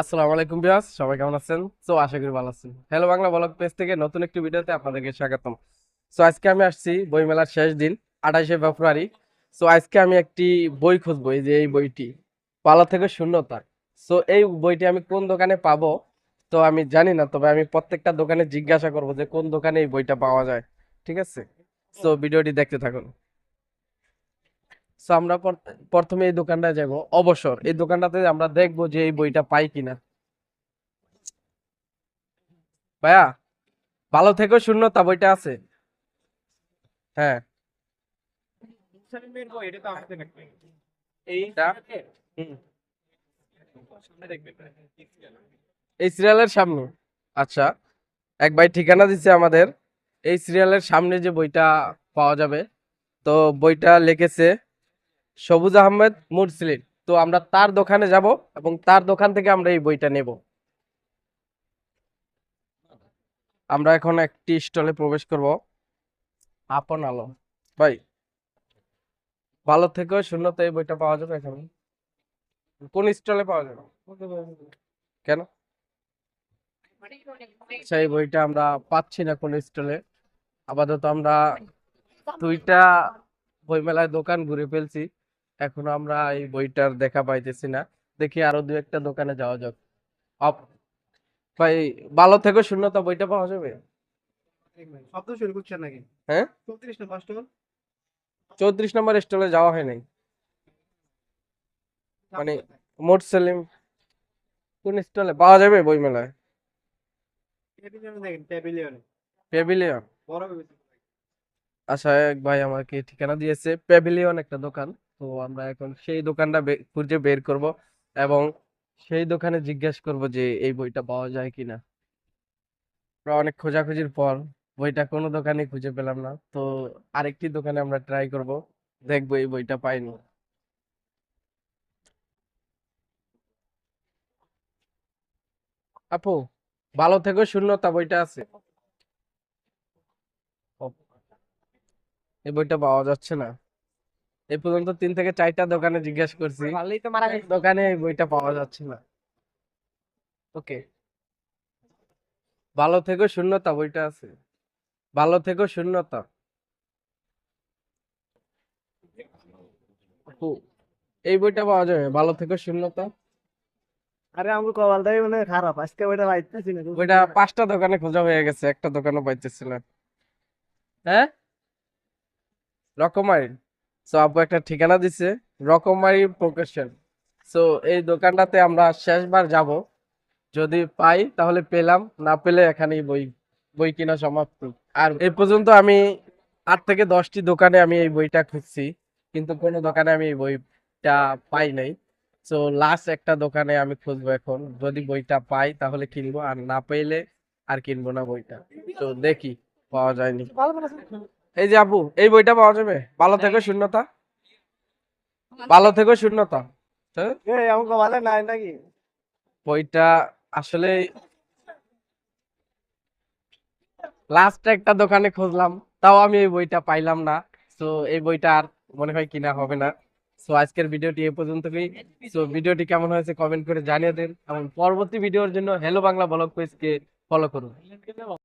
আসসালামু আলাইকুম বিয়াস সবাই কেমন আছেন? তো আশা করি ভালো আছেন। হ্যালো বাংলা ব্লগ পেজ থেকে নতুন একটি ভিডিওতে আপনাদেরকে স্বাগতম। সো, আজকে আমি আসছি বইমেলার শেষ দিন, আঠাশে ফেব্রুয়ারি। সো, আজকে আমি একটি বই খুঁজবো, এই যে এই বইটি। পালা থেকে শূন্যতা। সো, এই বইটি আমি কোন দোকানে পাবো? তো, আমি জানি না, তবে আমি প্রত্যেকটা দোকানে জিজ্ঞাসা করব যে কোন দোকানে এই বইটা পাওয়া যায়। ঠিক আছে? সো, ভিডিওটি দেখতে থাকুন। সো আমরা প্রথমে এই দোকানটায় যাব। অবসর, এই দোকানটাতে আমরা দেখব যে এই বইটা পাই কিনা। ভাইয়া, ভালো থেকো শূন্যতা বইটা আছে। হ্যাঁ। এই সিরিয়ালের সামনে। আচ্ছা এক ভাই ঠিকানা দিচ্ছে আমাদের। এই সিরিয়ালের সামনে যে বইটা পাওয়া যাবে। তো বইটা লিখেছে সবুজ আহমেদ মুরসিলিন। তো আমরা তার দোকানে যাব এবং তার দোকান থেকে আমরা এই বইটা নেব। আমরা এখন একটি স্টলে প্রবেশ করব। আপন আলো। ভাই, ভালো থেকেও শূন্যতে এই বইটা পাওয়া যাবে এখানে। কোন স্টলে পাওয়া যাবে? কেন? সেই বইটা আমরা পাচ্ছি না কোন স্টলে। আপাতত আমরা দুইটা বইমেলায় দোকান ঘুরে ফেলছি। এখনও আমরা এই বইটার দেখা পাইতেছি না। দেখি আরও দু একটা দোকানে যাওয়া যাক। ভাই ভালো থেকো শূন্যতা বইটা পাওয়া যাবে? শব্দ শুরু করছেন নাকি? হ্যাঁ? চৌত্রিশ না ফার্স্ট চৌত্রিশ নম্বর স্টলে যাওয়া হয় নাই? মানে মোট সেলিম কোন স্টলে? পাওয়া যাবে বই মেলায় প্যাভিলিয়ন আচ্ছা এক ভাই আমাকে ঠিকানা দিয়েছে। প্যাভিলিয়ন একটা দোকান। তো আমরা এখন সেই দোকানটা খুঁজে বের করব এবং সেই দোকানে জিজ্ঞেস করব যে, এই বইটা পাওয়া যায় কিনা। আমরা অনেক খোঁজাখুঁজির পর বইটা কোনো দোকানে খুঁজে পেলাম না। তো আরেকটি দোকানে আমরা ট্রাই করব, দেখব এই বইটা পাইনি। আপু, ভালো থেকো, শূন্যতা বইটা আছে। এই বইটা পাওয়া যাচ্ছে না। এই পর্যন্ত তিন থেকে চারটা দোকানে জিজ্ঞেস করছি। দোকানে এই বইটা পাওয়া যাচ্ছে না। ওকে। ভালো থেকো শূন্যতা বইটা আছে। ভালো থেকো শূন্যতা। এই বইটা পাওয়া যাবে। ভালো থেকো শূন্যতা। আরে আমার কপালটাই মানে খারাপ। আজকে ওইটা পাইতেছি না। বইটা পাঁচটা দোকানে খোঁজা হয়ে গেছে। একটা দোকানও পাইতেছি না। হ্যাঁ? রকমারি। সো আপু একটা ঠিকানা দিছে, রকমারি প্রকাশন। সো এই দোকানটাতে আমরা শেষবার যাব। যদি পাই, তাহলে পেলাম, না পেলে এখানেই বই বই কিনা সমাপ্ত। আর এই পর্যন্ত আমি আট থেকে দশটি দোকানে আমি এই বইটা খুঁজছি, কিন্তু কোনো দোকানে আমি এই বইটা পাই নাই। তো লাস্ট একটা দোকানে আমি খুঁজবো এখন। যদি বইটা পাই, তাহলে কিনবো, আর না পেলে আর কিনবো না বইটা। তো দেখি, পাওয়া যায়নি। এই যে আপু এই বইটা পাওয়া যাবে? ভালো থেকো শূন্যতা। ভালো থেকো শূন্যতা। হ্যাঁ? এই আমার কপালে নাই নাকি? বইটা আসলে লাস্ট একটা দোকানে খুঁজলাম তাও আমি এই বইটা পাইলাম না। তো এই বইটা আর মনে হয় কিনা হবে না। সো আজকের ভিডিওটি এই পর্যন্তই। সো ভিডিওটি কেমন হয়েছে কমেন্ট করে জানিয়ে দেন। এবং পরবর্তী ভিডিওর জন্য হ্যালো বাংলা ব্লগ পেজকে ফলো করুন।